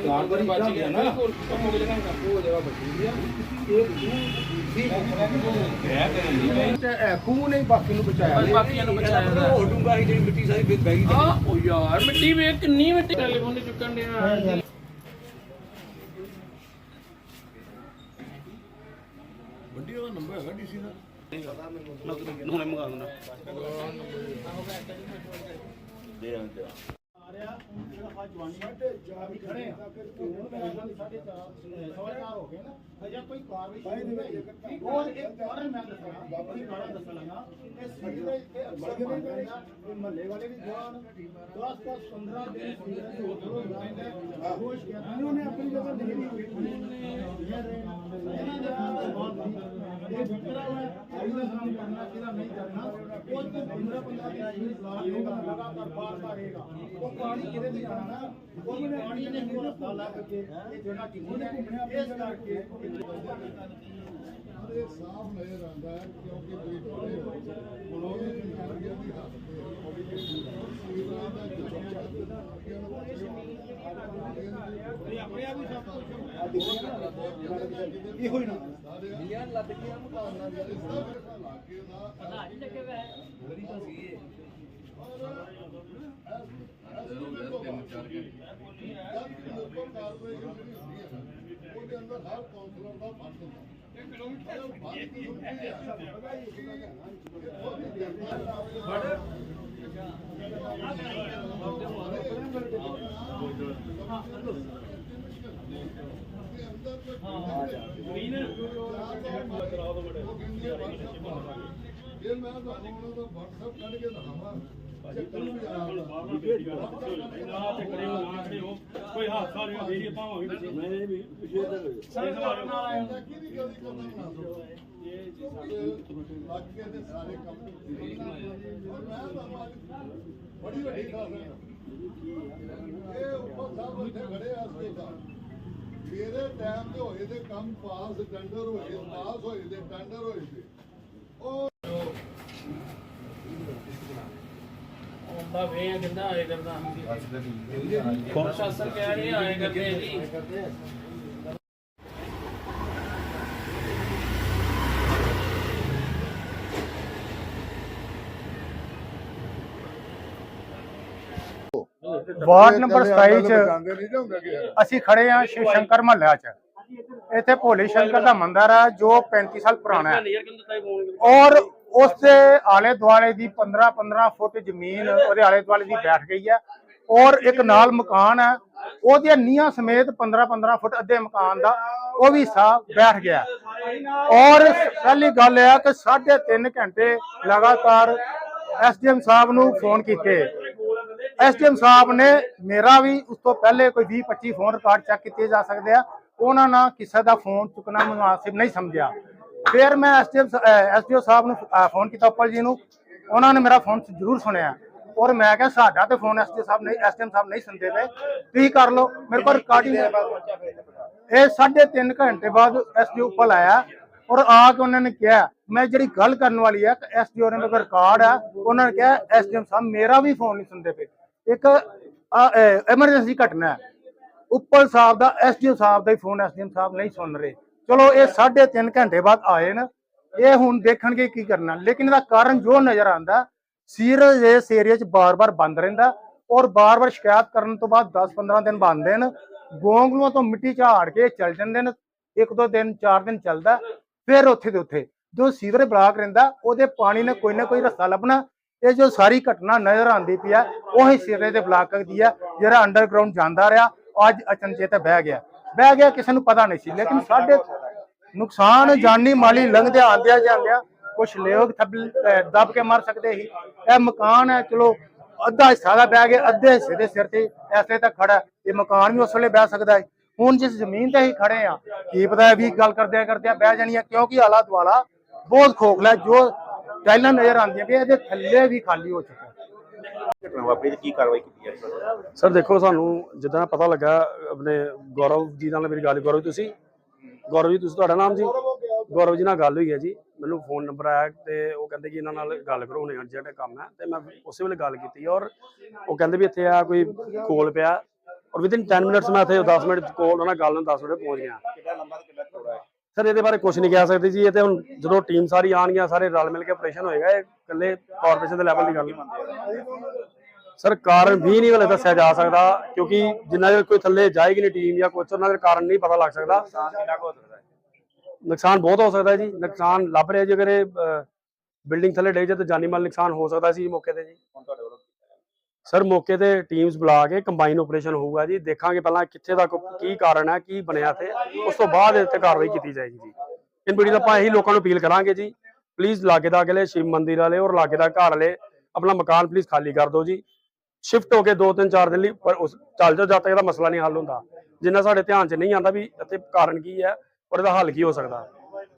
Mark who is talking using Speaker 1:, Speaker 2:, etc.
Speaker 1: ਜਾਨਵਰ ਬਚ ਗਿਆ ਨਾ ਉਹ ਜਗ੍ਹਾ ਬਚੀ ਆ ਇਹ ਖੂਹ ਨੇ ਬਾਕੀ ਨੂੰ ਬਚਾਇਆ
Speaker 2: ਬਾਕੀਆਂ ਨੂੰ ਬਚਾਇਆ
Speaker 1: ਉਹ ਡੂੰਗਾ ਜਿਹੜੀ ਮਿੱਟੀ ਸਾਰੀ ਬਹਿ ਗਈ
Speaker 2: ਆ ਉਹ ਯਾਰ ਮਿੱਟੀ ਵੇ ਕਿੰਨੀ ਮਿੱਟੀ ਟੈਲੀਫੋਨ ਚੁੱਕਣ ਡਿਆ
Speaker 1: ਵੱਡੀ ਉਹਦਾ ਨੰਬਰ ਹੈਗਾ ਡੀਸੀ ਦਾ।
Speaker 2: ਹੁਣੇ ਮੰਗਾ ਦਿੰਦਾ।
Speaker 3: ਮਹੱਲੇ ਵਾਲੇ ਵੀ ਜਾਣ 10 10 15 ਦਿਨ ਉਹਨੇ ਆਪਣੀ ਜਗ੍ਹਾ ਦੇ ਦਿੱਤੀ ਇਹਨਾਂ ਦਾ ਇਹ ਵਿਕਰਾ ਹੈ ਇਹਦਾ ਕੰਮ ਕਰਨਾ ਕਿਹਦਾ ਨਹੀਂ ਕਰਨਾ, ਉਹ ਤੇ 15 15 ਦਿਨ ਜਿਹੜੀ ਸਲਾਹ ਦੇਗਾ ਲਗਾਤਾਰ ਬਾਹਰ ਮਾਰੇਗਾ ਉਹ ਪਾਣੀ ਕਿਹਦੇ ਤੇ ਜਾਣਾ ਨਾ ਉਹ ਪਾਣੀ ਨੇ ਹੀ ਰਸਤਾ ਲੱਗ ਕੇ, ਇਹ ਜਗ੍ਹਾ ਕਿੰਨੀ ਹੈ, ਇਸ ਕਰਕੇ
Speaker 4: ਇਹ ਸਾਫ਼ ਨਜ਼ਰ ਆਉਂਦਾ ਹੈ, ਕਿਉਂਕਿ ਬੇਟੇ ਹੁਣ ਉਹ ਵੀ ਬਿਮਾਰੀਆਂ ਦੀ ਹੱਦ ਤੇ ਸੀਵਰਾਂ ਦਾ
Speaker 3: ਆਪਣੇ ਆਪ ਹੀ ਸਭ ਕੁਝ ਇਹੋ ਹੀ ਨਾ
Speaker 4: ਦੀਆਂ ਲੱਤ ਗਿਆ ਮੁਕਾਬਲਾ ਇਸ ਦਾ ਮੇਰਾ ਇਲਾਕੇ ਦਾ ਪਤਾ ਨਹੀਂ ਲੱਗੇ ਵੈ ਬੜੀ ਤਾਂ ਸੀ ਇਹ ਤਿੰਨ ਚਾਰ ਘੰਟੇ ਜਦ ਲੋਕਲ ਕਾਰਪੋਰੇਸ਼ਨ ਜਿਹੜੀ ਹੁੰਦੀ ਹੈ ਨਾ ਉਹਦੇ ਅੰਦਰ ਹਰ ਕਾਉਂਸਲਰ ਦਾ ਫੰਡ ਹੁੰਦਾ ਇਹ ਕਿਲੋਮੀਟਰ ਮੈਂ ਤੁਹਾਨੂੰ ਉਹਨਾਂ ਦਾ WhatsApp ਕੱਢ ਕੇ ਦਿਖਾਵਾਂ ਚੱਕਰ ਵੀ ਆ
Speaker 5: ਕੋਈ ਹਾਦਸਾ ਨਹੀਂ ਫੇਰ ਆਪਾਂ ਹੋਵਾਂਗੇ ਪਿੱਛੇ ਮੈਂ ਵੀ ਪਿੱਛੇ
Speaker 4: ਕਿਹਦੀ ਗੱਲ ਕਰਨਾ ਬਣਾ ਦੋ ਬਾਕੀ ਦੇ ਸਾਰੇ ਕੰਮ ਔਰ ਮੈਂ ਤੁਹਾਨੂੰ ਬੜੀ ਵੱਡੀ ਗੱਲ ਹੈ। ਮੇਰੇ ਟਾਈਮ ਤੇ ਹੋਏ ਤੇ ਕੰਮ ਪਾਸ ਟੈਂਡਰ ਹੋਏ ਪਾਸ ਹੋਏ ਤੇ ਟੈਂਡਰ ਹੋਏ ਤੇ ਉਹ
Speaker 2: ਹੁੰਦਾ ਵੇ ਕਿੰਦਾ ਆਏ ਕਰਦਾ ਪ੍ਰਸ਼ਾਸਨ ਕਹਿ ਰਿਹਾ ਆਏ ਕਰਦੇ ਜੀ।
Speaker 3: ਵਾਰਡ ਨੰਬਰ 27 ਚ ਅਸੀਂ ਖੜੇ ਹਾਂ ਸ਼ਿਵ ਸ਼ੰਕਰ ਮਹੱਲਿਆ ਚ। ਇੱਥੇ ਭੋਲੇ ਸ਼ੰਕਰ ਦਾ ਮੰਦਿਰ ਹੈ ਜੋ 35 ਸਾਲ ਪੁਰਾਣਾ ਹੈ। ਔਰ ਉਸ ਦੇ ਆਲੇ ਦੁਆਲੇ ਦੀ 15 15 ਫੁੱਟ ਜ਼ਮੀਨ ਉਹਦੇ ਆਲੇ ਦੁਆਲੇ ਦੀ ਬੈਠ ਗਈ ਹੈ। ਔਰ ਇੱਕ ਨਾਲ ਮਕਾਨ ਹੈ। ਉਹਦੀਆਂ ਨੀਹਾਂ ਸਮੇਤ 15 15 ਫੁੱਟ ਅੱਧੇ ਮਕਾਨ ਦਾ ਉਹ ਵੀ ਹਿੱਸਾ ਬੈਠ ਗਿਆ ਔਰ ਪਹਿਲੀ ਗੱਲ ਇਹ ਹੈ ਕਿ 3.5 ਘੰਟੇ ਲਗਾਤਾਰ ਐਸਡੀਐਮ ਸਾਹਿਬ ਨੂੰ ਫੋਨ ਕੀਤੇ। ਐਸਡੀਐਮ ਸਾਹਿਬ ਨੇ ਮੇਰਾ ਵੀ ਉਸ ਤੋਂ ਪਹਿਲੇ ਕੋਈ 20 25 ਫੋਨ ਰਿਕਾਰਡ ਚੈੱਕ ਕੀਤੇ ਜਾ ਸਕਦੇ ਆ। ਉਹਨਾਂ ਨਾਲ ਕਿਸੇ ਦਾ ਫੋਨ ਚੁੱਕਣਾ ਮੁਨਾਸਿਬ ਨਹੀਂ ਸਮਝਿਆ। ਫਿਰ ਮੈਂ ਐਸਡੀਐਮ ਐਸਡੀਓ ਸਾਹਿਬ ਨੂੰ ਫੋਨ ਕੀਤਾ ਉੱਪਲ ਜੀ ਨੂੰ। ਉਹਨਾਂ ਨੇ ਮੇਰਾ ਫੋਨ ਜ਼ਰੂਰ ਸੁਣਿਆ। ਔਰ ਮੈਂ ਕਿਹਾ, ਸਾਡਾ ਤੇ ਫੋਨ ਐਸਡੀਓ ਸਾਹਿਬ ਨਹੀਂ ਐਸਡੀਐਮ ਸਾਹਿਬ ਨਹੀਂ ਸੁਣਦੇ ਪਏ। ਤੁਸੀਂ ਕਰ ਲਓ। ਮੇਰੇ ਕੋਲ ਰਿਕਾਰਡਿੰਗ ਇਹ ਸਾਢੇ ਤਿੰਨ ਘੰਟੇ ਬਾਅਦ ਐਸਡੀਓ ਉੱਪਲ ਆਇਆ। ਔਰ ਆ ਕੇ ਉਹਨਾਂ ਨੇ ਕਿਹਾ, ਮੈਂ ਜਿਹੜੀ ਗੱਲ ਕਰਨ ਵਾਲੀ ਹੈ ਐਸਡੀਓ ਨੇ ਮੇਰੇ ਕੋਲ ਰਿਕਾਰਡ ਹੈ ਉਹਨਾਂ ਨੇ ਕਿਹਾ ਐਸਡੀਐਮ ਸਾਹਿਬ ਮੇਰਾ ਵੀ ਫੋਨ ਨਹੀਂ ਸੁਣਦੇ ਪਏ। ਇੱਕ ਐਮਰਜੈਂਸੀ ਘਟਨਾ ਹੈ। ਉੱਪਲ ਸਾਹਿਬ ਦਾ, ਐਸਡੀਓ ਸਾਹਿਬ ਦਾ ਹੀ ਫੋਨ ਐਸਡੀਐਮ ਸਾਹਿਬ ਨਹੀਂ ਸੁਣ ਰਹੇ। ਚਲੋ, ਇਹ ਸਾਢੇ ਤਿੰਨ ਘੰਟੇ ਬਾਅਦ ਆਏ ਨੇ। ਇਹ ਹੁਣ ਦੇਖਣਗੇ ਕੀ ਕਰਨਾ। ਲੇਕਿਨ ਇਹਦਾ ਕਾਰਨ ਜੋ ਨਜ਼ਰ ਆਂਦਾ ਸੀਰਜ ਇਸ ਏਰੀਆ 'ਚ ਬਾਰ-ਬਾਰ ਬੰਦ ਰਹਿੰਦਾ ਔਰ ਬਾਰ-ਬਾਰ ਸ਼ਿਕਾਇਤ ਕਰਨ ਤੋਂ ਬਾਅਦ 10-15 ਦਿਨ ਬੰਦੇ ਨੇ ਗੋਂਗਲੂਆਂ ਤੋਂ ਮਿੱਟੀ ਝਾੜ ਕੇ ਚੱਲ ਜਾਂਦੇ ਨੇ। ਇੱਕ, ਦੋ ਦਿਨ, ਚਾਰ ਦਿਨ ਚੱਲਦਾ, ਫਿਰ ਉੱਥੇ ਦੇ ਉੱਥੇ। ਜੋ ਸੀਵਰ ਬਲਾਕ ਰਹਿੰਦਾ, ਉਹਦੇ ਪਾਣੀ ਨੇ ਕੋਈ ਨਾ ਕੋਈ ਰਸਤਾ ਲੱਭਣਾ। ਇਹ ਜੋ ਸਾਰੀ ਘਟਨਾ ਨਜ਼ਰ ਆਉਂਦੀ ਪਈ ਆ ਉਹੀ ਸਿਰੇ ਦੇ ਬਲਾਕ ਦੀ ਹੈ, ਜਿਹੜਾ ਅੰਡਰਗਰਾਉਂਡ ਜਾਂਦਾ ਰਿਹਾ, ਅੱਜ ਅਚਨਚੇਤ ਬਹਿ ਗਿਆ। ਬਹਿ ਗਿਆ, ਕਿਸੇ ਨੂੰ ਪਤਾ ਨਹੀਂ ਸੀ, ਲੇਕਿਨ ਸਾਡੇ ਨੁਕਸਾਨ ਜਾਨੀ ਮਾਲੀ ਲੰਘਦਿਆਂ ਆਂਦਿਆਂ ਜਾਂਦਿਆਂ ਕੁਛ ਲੋਕ ਦੱਬ ਕੇ ਮਰ ਸਕਦੇ ਸੀ। ਇਹ ਮਕਾਨ ਹੈ, ਚਲੋ, ਅੱਧਾ ਹਿੱਸਾ ਦਾ ਬਹਿ ਗਿਆ, ਅੱਧੇ ਹਿੱਸੇ ਦੇ ਸਿਰ ਤੇ ਐਸਲੇ ਤਾਂ ਖੜਾ ਇਹ ਮਕਾਨ ਵੀ ਉਸ ਵੇਲੇ ਬਹਿ ਸਕਦਾ ਹੈ ਹੁਣ ਜਿਸ ਜ਼ਮੀਨ ਤੇ ਹੀ ਖੜੇ ਆ ਕੀ ਪਤਾ ਵੀ ਗੱਲ ਕਰਦਿਆਂ ਕਰਦਿਆਂ ਬਹਿ ਜਾਣੀ ਹੈ, ਕਿਉਂਕਿ ਆਲਾ ਦੁਆਲਾ ਬਹੁਤ ਖੋਖਲਾ ਜੋ ਟਾਈਲਾਂ ਨਜ਼ਰ ਆਉਂਦੀਆਂ ਵੀ ਇਹਦੇ ਥੱਲੇ ਵੀ ਖਾਲੀ ਹੋ ਚੁੱਕਾ। ਹੈ
Speaker 6: ਘਟਨਾ ਵਾਪਰੀ ਤੇ ਕੀ ਕਾਰਵਾਈ ਕੀਤੀ ਹੈ ਸਰ
Speaker 5: ਦੇਖੋ ਸਾਨੂੰ ਜਿੱਦਾਂ ਪਤਾ ਲੱਗਾ ਆਪਣੇ ਗੌਰਵ ਜੀ ਨਾਲ ਮੇਰੀ ਗੱਲ ਗੌਰਵ ਤੁਸੀਂ। ਗੌਰਵ ਜੀ ਤੁਸੀਂ ਤੁਹਾਡਾ ਨਾਮ ਜੀ? ਗੌਰਵ ਜੀ ਨਾਲ ਗੱਲ ਹੋਈ ਹੈ ਜੀ। ਮੈਨੂੰ ਫੋਨ ਨੰਬਰ ਆਇਆ ਤੇ ਉਹ ਕਹਿੰਦੇ ਕਿ ਇਹਨਾਂ ਨਾਲ ਗੱਲ ਕਰੋ ਹੁਣੇ ਅਰਜੈਂਟ ਕੰਮ ਹੈ। ਤੇ ਮੈਂ ਉਸੇ ਵੇਲੇ ਗੱਲ ਕੀਤੀ ਔਰ ਉਹ ਕਹਿੰਦੇ ਵੀ ਇੱਥੇ ਆ ਕੋਈ ਕੋਲ ਪਿਆ। ਔਰ ਵਿਦਿਨ 10 ਮਿੰਟਸ ਮੈਂ ਇੱਥੇ 10 ਮਿੰਟ ਕੋਲ ਉਹਨਾਂ ਨਾਲ ਗੱਲ ਨਾਲ 10 ਮਿੰਟ ਪਹੁੰਚ ਗਿਆ।
Speaker 6: ਕਿੰਨਾ ਲੰਬਾ ਤੇ ਕਿੰਨਾ ਚੌੜਾ ਹੈ?
Speaker 5: ਸਰ ਇਹਦੇ ਬਾਰੇ ਕੁਝ ਨਹੀਂ ਕਹਿ ਸਕਦੇ ਜੀ ਇਹ ਤੇ ਹੁਣ ਜਦੋਂ ਟੀਮ ਸਾਰੀ ਆਣਗੀਆਂ ਸਾਰੇ ਰਲ ਮਿਲ ਕੇ ਆਪਰੇਸ਼ਨ ਹੋਏਗਾ ਇਹ ਇਕੱਲੇ ਕਾਰਪੋਰੇਸ਼ਨ ਦੇ ਲੈਵਲ ਦੀ ਗੱਲ ਨਹੀਂ ਸਰ ਕਾਰਨ ਵੀ ਨਹੀਂ ਹਲੇ ਦੱਸਿਆ ਜਾ ਸਕਦਾ ਕਿਉਂਕਿ ਜਿੰਨਾ ਚਿਰ ਕੋਈ ਥੱਲੇ ਜਾਏਗੀ ਨਹੀਂ ਟੀਮ ਜਾਂ ਕੁਝ ਉਹਨਾਂ ਦੇ ਕਾਰਨ ਨਹੀਂ ਪਤਾ ਲੱਗ ਸਕਦਾ। ਨੁਕਸਾਨ ਬਹੁਤ ਹੋ ਸਕਦਾ ਜੀ ਨੁਕਸਾਨ ਲੱਭ ਰਿਹਾ ਜੀ ਅਗਰ ਇਹ ਬਿਲਡਿੰਗ ਥੱਲੇ ਡੇ ਜੇ ਤਾਂ ਜਾਨੀ ਮਾਲ ਨੁਕਸਾਨ ਹੋ ਸਕਦਾ ਸੀ ਮੌਕੇ ਤੇ ਜੀ।
Speaker 6: ਹੁਣ ਤੁਹਾਡੇ ਵੱਲੋਂ
Speaker 5: ਸਰ, ਮੌਕੇ ਤੇ ਟੀਮਸ ਬੁਲਾ ਕੇ ਕੰਬਾਈਨ ਆਪਰੇਸ਼ਨ ਹੋਊਗਾ ਜੀ। ਦੇਖਾਂਗੇ ਪਹਿਲਾਂ ਕਿੱਥੇ ਤੱਕ ਕੀ ਕਾਰਨ ਹੈ, ਕੀ ਬਣਿਆ ਤੇ ਉਸ ਤੋਂ ਬਾਅਦ ਇਹ ਤੇ ਕਾਰਵਾਈ ਕੀਤੀ ਜਾਏਗੀ ਜੀ। ਇਨ ਵੀਡੀਓ ਆਪਾਂ ਇਹੀ ਲੋਕਾਂ ਨੂੰ ਅਪੀਲ ਕਰਾਂਗੇ ਜੀ। ਪਲੀਜ਼ ਲਾਗੇ ਦਾ ਅਗਲੇ, ਸ਼ਿਵ ਮੰਦਿਰ ਵਾਲੇ ਔਰ ਲਾਗੇ ਦਾ ਘਰ ਵਾਲੇ, ਆਪਣਾ ਮਕਾਨ ਪਲੀਜ਼ ਖਾਲੀ ਕਰ ਦਿਓ ਜੀ। ਸ਼ਿਫਟ ਹੋ ਕੇ 2-3 4 ਦਿਨ ਲਈ ਪਰ ਉਸ ਚੱਲ ਜਾਓ, ਜਦ ਤੱਕ ਇਹਦਾ ਮਸਲਾ ਨਹੀਂ ਹੱਲ ਹੁੰਦਾ। ਜਿੰਨਾ ਸਾਡੇ ਧਿਆਨ 'ਚ ਨਹੀਂ ਆਉਂਦਾ ਵੀ ਇੱਥੇ ਕਾਰਨ ਕੀ ਹੈ ਔਰ ਇਹਦਾ ਹੱਲ ਕੀ ਹੋ ਸਕਦਾ।